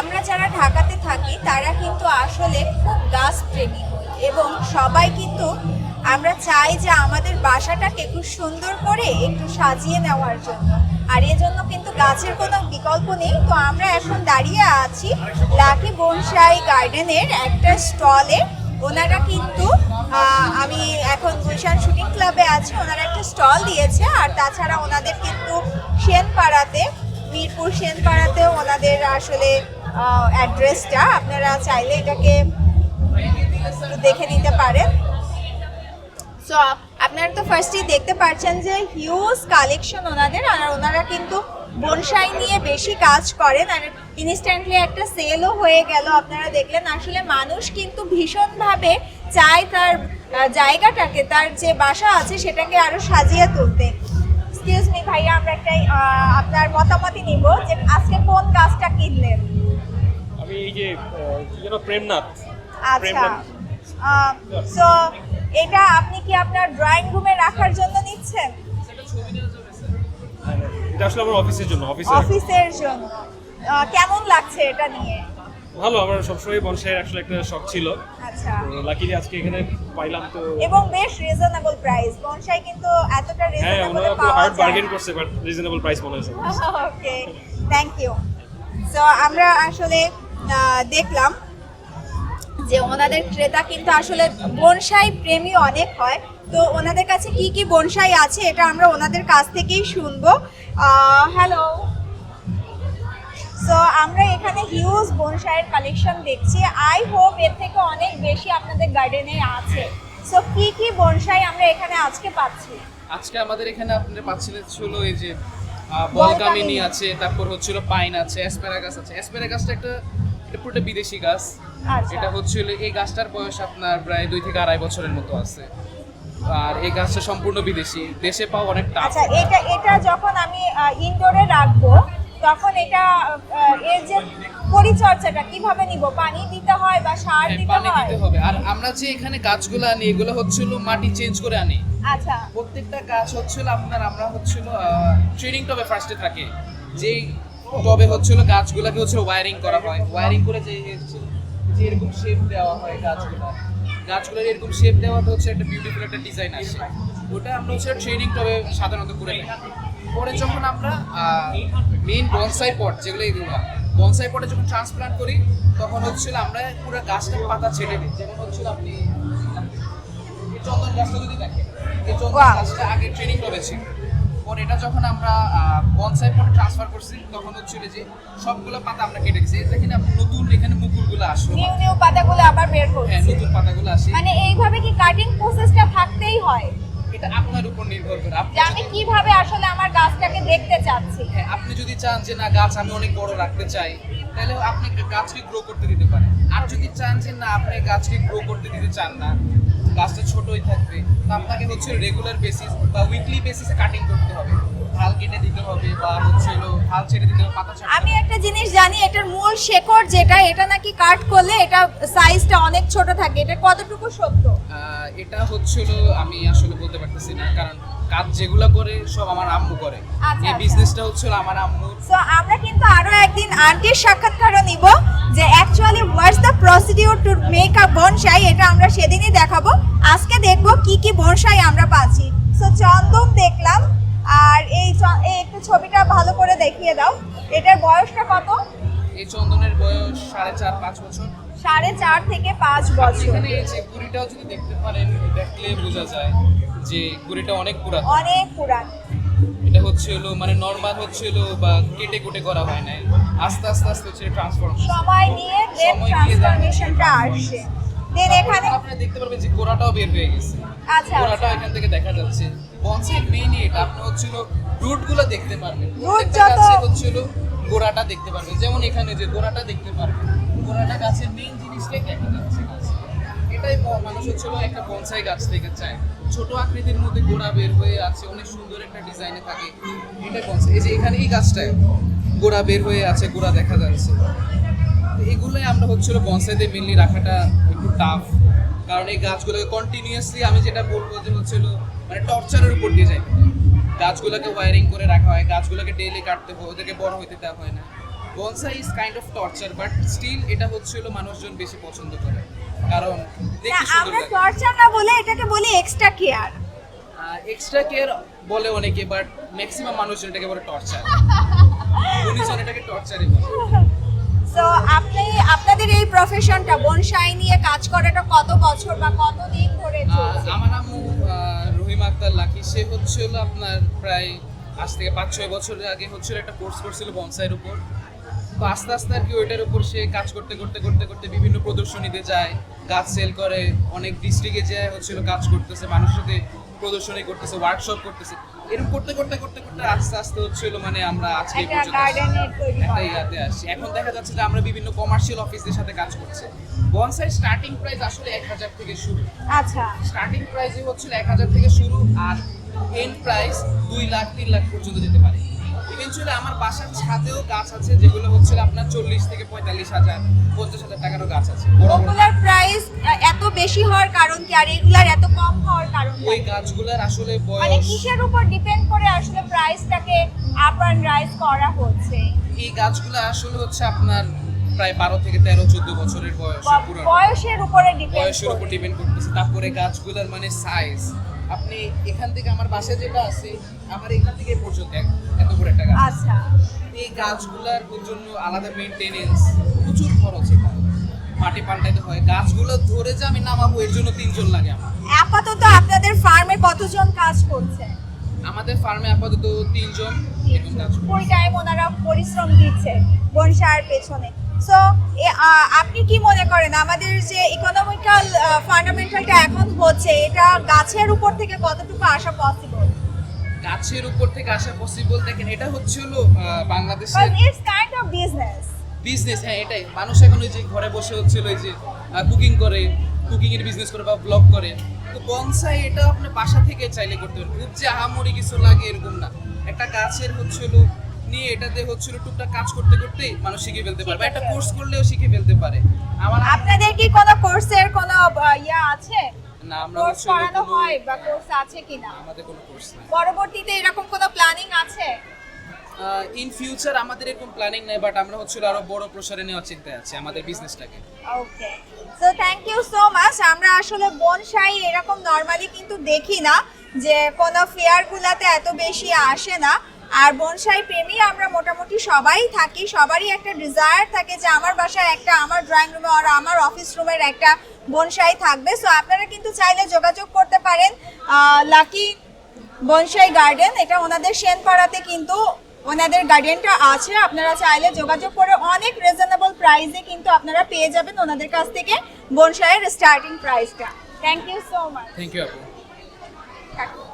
আমরা যারা ঢাকাতে থাকি, তারা কিন্তু আসলে খুব গাছ প্রেমী। এবং সবাই কিন্তু আমরা চাই যে আমাদের বাসাটাকে খুব সুন্দর করে একটু সাজিয়ে নেওয়ার জন্য। আর এজন্য কিন্তু গাছের কোনো বিকল্প নেই। তো আমরা এখন দাঁড়িয়ে আছি লাকি বনসাই গার্ডেনের একটা স্টলে। ওনারা কিন্তু আমি এখন গুলশান শুটিং ক্লাবে আছি। ওনারা একটা স্টল দিয়েছে। আর তাছাড়া ওনাদের কিন্তু সেনপাড়াতে, মিরপুর সেনপাড়াতেও ওনাদের আসলে অ্যাড্রেসটা আপনারা চাইলে এটাকে দেখে নিতে পারেন। সো আপনারা তো ফার্স্টেই দেখতে পাচ্ছেন যে হিউজ কালেকশন ওনাদের, আর ওনারা কিন্তু বনসাই নিয়ে বেশি কাজ করেন, আর ইনস্ট্যান্টলি একটা সেলও হয়ে গেল আপনারা দেখলেন। আসলে মানুষ কিন্তু ভীষণভাবে চায় তার জায়গাটাকে, তার যে বাসা আছে সেটাকে আরও সাজিয়ে তুলতে। এক্সকিউজ মি ভাইয়া, আমরা একটাই আপনার মতামতই নিব যে আজকে কোন আমি এই যে যেন প্রেমনাথ। আচ্ছা। প্রেমনাথ। সো এটা আপনি কি আপনার ড্রয়িং রুমে রাখার জন্য নিচ্ছেন? এটা আসলে আমার অফিসের জন্য অফিসে অফিসের জন্য। কেমন লাগছে এটা নিয়ে? ভালো আমার সবসময় বনসাইয়ের আসলে একটা শখ ছিল। আচ্ছা। লাকিলি আজকে এখানে পাইলাম তো। এবং বেশ রিজনেবল প্রাইস বনসাই কিন্তু এতটা হ্যাঁ রিজনেবল ওনারা তো হার্ড বার্গেন করছে বাট রিজনেবল প্রাইস মনে হয়েছে ওকে থ্যাংক ইউ সো আমরা আসলে দেখলাম যে ওনাদের ক্রেতা কিন্তু আসলে বনসাই প্রেমী অনেক হয়। তো ওনাদের কাছে কি কি বনসাই আছে এটা আমরা ওনাদের কাছ থেকেই শুনব। হ্যালো সো আমরা এখানে হিউজ বনসাইয়ের কালেকশন দেখছি। আই হোপ এর থেকে অনেক বেশি আপনাদের গার্ডেনে আছে। সো কি কি বনসাই আমরা এখানে আজকে পাচ্ছি? আজকে আমাদের এখানে আপনারা পাচ্ছিলেন ছিল এই যে বলকামিনি। আছে তারপর হচ্ছিল পাইন আছে অ্যাসপ্যারাগাস আছে অ্যাসপ্যারাগাসটা একটা এটা পুরোটা বিদেশি গাছ আচ্ছা। এটা হচ্ছিল এই গাছটার বয়স আপনার প্রায় দুই থেকে আড়াই বছরের মতো আছে আর এই গাছটা সম্পূর্ণ বিদেশি দেশে পাওয়া অনেক টাফ আচ্ছা এটা এটা যখন আমি ইনডোরে রাখব তখন এটা এর যে পরিচর্যাটা কীভাবে নিব? পানি দিতে হয় বা সার হ্যাঁ, দিতে পানি হয়? দিতে হবে। আর আমরা যে এখানে গাছগুলো আনি এগুলো হচ্ছিল মাটি চেঞ্জ করে আনি। আচ্ছা। প্রত্যেকটা গাছ হচ্ছিল আপনার আমরা হচ্ছিল ট্রেনিং টবে ফার্স্টে থাকে। যেই টবে হচ্ছিল গাছগুলোকে হচ্ছিল ওয়ারিং করা হয়। ওয়ারিং করে যে যে এরকম শেপ দেওয়া হয় গাছগুলো। গাছগুলোর এরকম শেপ দেওয়াতে হচ্ছে একটা বিউটিফুল একটা ডিজাইন আসে। ওটা আমরা হচ্ছে ট্রেনিং টবে সাধারণত করে থাকি। পরে যখন আমরা মেইন বনসাই পট যেগুলো এগুলো বনসাই পটে যখন ট্রান্সপ্লান্ট করি তখন হচ্ছিল আমরা পুরো গাছটার পাতা ছেড়ে দিই। যেমন হচ্ছিল আপনি এই চন্দন গাছটা যদি দেখেন এই চন্দন গাছটা আগে ট্রেনিং করেছি। পরে এটা যখন আমরা বনসাই পটে ট্রান্সফার করছি তখন হচ্ছিল যে সবগুলো পাতা আমরা কেটে দিয়েছি দেখেন আপনি নতুন এখানে মুকুলগুলো আসলো। নিউ নিউ পাতাগুলো আবার বের করছি হ্যাঁ করছি। নতুন পাতাগুলো আসে। মানে এইভাবে কি কাটিং প্রসেসটা থাকতেই হয়? এটা আপনার উপর নির্ভর করে। আপনি যে আমি কীভাবে আসলে আমার গাছটাকে দেখতে চাচ্ছি। হ্যাঁ আপনি যদি চান যে না গাছ আমি অনেক বড় রাখতে চাই তাহলে আপনি গাছকে গ্রো করতে দিতে পারেন আর যদি চান যে না আপনি গাছকে গ্রো করতে দিতে চান না গাছটা ছোটই থাকবে তো আপনাকে হচ্ছে রেগুলার বেসিস বা উইকলি বেসিসে কাটিং করতে হবে। ঢাল কেটে দিতে হবে বা হচ্ছে হলো ঢাল ছেড়ে দিতে হবে পাতা আমি একটা জিনিস জানি এটার মূল শেকড় যেটা এটা নাকি কাট করলে এটা সাইজটা অনেক ছোট থাকে এটা কতটুকু সত্য? এটা হচ্ছিল আমি আসলে বলতে পারতেছি না কারণ কাজ যেগুলো করে সব আমার আম্মু করে। আচ্ছা, এই আচ্ছা। বিজনেসটা হচ্ছিল আমার আম্মুর। সো আমরা কিন্তু আরও একদিন আন্টির সাক্ষাৎকারও নিব যে actually what's the procedure to make a bonsai এটা আমরা সেদিনই দেখাবো। আজকে দেখব কি কি বনসাই আমরা পাচ্ছি। সো চন্দন দেখলাম আর এই এই একটু ছবিটা ভালো করে দেখিয়ে দাও। এটার বয়সটা কত? এই চন্দনের বয়স সাড়ে চার পাঁচ বছর। সাড়ে চার থেকে পাঁচ বছর। এখানে এই যে কুড়িটাও যদি দেখতে পারেন দেখলে বোঝা যায় যে কুড়িটা অনেক পুরাতন। অনেক পুরান এটা হচ্ছে হলো মানে নর্মাল হচ্ছে হলো বা কেটে কুটে করা হয় না আস্তে আস্তে আস্তে হচ্ছে ট্রান্সফর্ম সময় নিয়ে দেন। ট্রান্সফরমেশনটা আসছে দেন এখানে আপনি দেখতে পারবেন যে গোড়াটাও বের হয়ে গেছে। আচ্ছা গোড়াটাও এখান থেকে দেখা যাচ্ছে। বনসাই মেইন এটা আপনি হচ্ছিল রুটগুলো দেখতে পারবেন। প্রত্যেকটা যত- গাছে হচ্ছিল গোড়াটা দেখতে পারবেন। যেমন এখানে যে গোড়াটা দেখতে পারবেন। গোড়াটা গাছের মেইন জিনিসটাই দেখা যাচ্ছে এটাই মানুষ হচ্ছিল একটা বনসাই গাছ থেকে চায়। ছোট আকৃতির মধ্যে গোড়া বের হয়ে আছে, অনেক সুন্দর একটা ডিজাইনে থাকে। এটা বনসাই এই যে এখানে এই গাছটায় গোড়া বের হয়ে আছে গোড়া দেখা যাচ্ছে। এগুলোই আমরা হচ্ছিল বনসাইতে মেনলি রাখাটা একটু টাফ কারণ এই গাছগুলোকে কন্টিনিউয়াসলি আমি যেটা বলব যে হচ্ছিল মানে টর্চারের উপর দিয়ে যাই গাছগুলোকে ওয়ারিং করে রাখা হয়, গাছগুলোকে ডেইলি কাটতে হয়, ওদেরকে বড় হইতে দেওয়া হয় না। Bonsai is kind of torture but still এটা হচ্ছিল মানুষজন বেশি পছন্দ করে। কারণ দেখতে সুন্দর আমরা লাগে। টর্চার না বলে এটাকে বলি এক্সট্রা কেয়ার এক্সট্রা কেয়ার বলে অনেকে বাট ম্যাক্সিমাম মানুষজন এটাকে বলে টর্চার উনিজন এটাকে টর্চারই বলে। সো আপনি আপনাদের এই প্রফেশনটা বনসাই নিয়ে কাজ করাটা কত বছর বা কত দিন ধরে আহ, চলছে? আমার আম্মু আহ, রহিমা আক্তার লাকি সে হচ্ছিল আপনার প্রায় আজ থেকে পাঁচ ছয় বছর আগে হচ্ছিল একটা কোর্স করছিল বনসাইয়ের উপর। তো আস্তে আস্তে আর কি ওইটার উপর সে কাজ করতে করতে করতে করতে বিভিন্ন প্রদর্শনীতে যায় গাছ সেল করে অনেক ডিস্ট্রিক্টে যায় হচ্ছিল কাজ করতেছে মানুষের সাথে প্রদর্শনী করতেছে ওয়ার্কশপ করতেছে। এরকম করতে করতে করতে করতে আস্তে আস্তে হচ্ছিল মানে আমরা আজকে একটা পর্যন্ত ইয়াতে আসছি। এখন দেখা যাচ্ছে যে আমরা বিভিন্ন কমার্শিয়াল অফিসদের সাথে কাজ করছি। বনসাই স্টার্টিং প্রাইস আসলে এক হাজার থেকে শুরু। আচ্ছা। স্টার্টিং প্রাইসই হচ্ছিল এক হাজার থেকে শুরু আর এন্ড প্রাইস দুই লাখ তিন লাখ পর্যন্ত যেতে পারে। ইভেনচুয়ালি আমার বাসার ছাদেও গাছ আছে যেগুলো হচ্ছে আপনার চল্লিশ থেকে পঁয়তাল্লিশ হাজার পঞ্চাশ হাজার টাকারও গাছ আছে। ওগুলার প্রাইস এত বেশি হওয়ার কারণ কি? আর এগুলার এত কম হওয়ার কারণ ওই গাছগুলোর আসলে মানে কিসের উপর ডিপেন্ড করে আসলে প্রাইসটাকে আপ অ্যান্ড রাইজ করা হচ্ছে? এই গাছগুলো আসলে হচ্ছে আপনার প্রায় বারো থেকে তেরো চোদ্দ বছরের বয়স বয়সের উপরে বয়সের উপর ডিপেন্ড করতেছে। তারপরে গাছগুলোর মানে সাইজ আপনি এখান থেকে আমার বাসায় যেটা আছে আমার এখান থেকে পর্যন্ত এত বড় একটা গাছ আচ্ছা। এই গাছগুলোর জন্য আলাদা মেনটেনেন্স প্রচুর খরচ এটা। মাটি পাল্টাইতে হয়। গাছগুলো ধরে যে আমি নামাবো এর জন্য তিনজন লাগে আমার। আপাতত আপনাদের ফার্মে কতজন কাজ করছে? আমাদের ফার্মে আপাতত তিনজন এরকম কাজ। ফুল টাইম ওনারা পরিশ্রম দিচ্ছে বনসার পেছনে। সো আপনি কি মনে করেন? আমাদের যে ইকোনমিক্যাল ফান্ডামেন্টালটা এখন হচ্ছে এটা গাছের উপর থেকে কতটুকু আসা পসিবল গাছের উপর থেকে আসা পসিবল দেখেন এটা হচ্ছে হলো বাংলাদেশের it's kind of business business হ্যাঁ এটাই। মানুষ এখন ওই যে ঘরে বসে হচ্ছিল ওই যে কুকিং করে কুকিং এর বিজনেস করে বা ব্লগ করে। তো বনসাই এটা আপনি বাসা থেকে চাইলে করতে পারেন। খুব যে আহামরি কিছু লাগে এরকম না। একটা গাছের হচ্ছিল এটাতে হচ্ছিল টুকটাক কাজ করতে করতে মানুষ শিখে ফেলতে পারে বা একটা কোর্স করলেও শিখে ফেলতে পারে। আমার আপনাদের কি কোনো কোর্সের কোনো ইয়া আছে? না আমরা কোর্স করানো হয় বা কোর্স আছে কিনা? আমাদের কোনো কোর্স নাই। পরবর্তীতে এরকম কোনো প্ল্যানিং আছে? ইন ফিউচার আমাদের এরকম প্ল্যানিং নাই বাট আমরা হচ্ছিল আরও বড় প্রসারে নেওয়ার চিন্তায় আছি আমাদের বিজনেসটাকে okay so thank you so much আমরা আসলে বনসাই এরকম নর্মালি কিন্তু দেখি না যে কোনো ফেয়ারগুলোতে এত বেশি আসে না। আর বনসাই প্রেমী আমরা মোটামুটি সবাই থাকি সবারই একটা ডিজায়ার থাকে যে আমার বাসায় একটা আমার ড্রয়িং রুমে আর আমার অফিস রুমের একটা বনসাই থাকবে। সো আপনারা কিন্তু চাইলে যোগাযোগ করতে পারেন লাকি বনসাই গার্ডেন এটা ওনাদের সেনপাড়াতে কিন্তু ওনাদের গার্ডেনটা আছে। আপনারা চাইলে যোগাযোগ করে অনেক রিজনেবল প্রাইসে কিন্তু আপনারা পেয়ে যাবেন ওনাদের কাছ থেকে বনসাইয়ের স্টার্টিং প্রাইসটা thank you so much thank you আপু।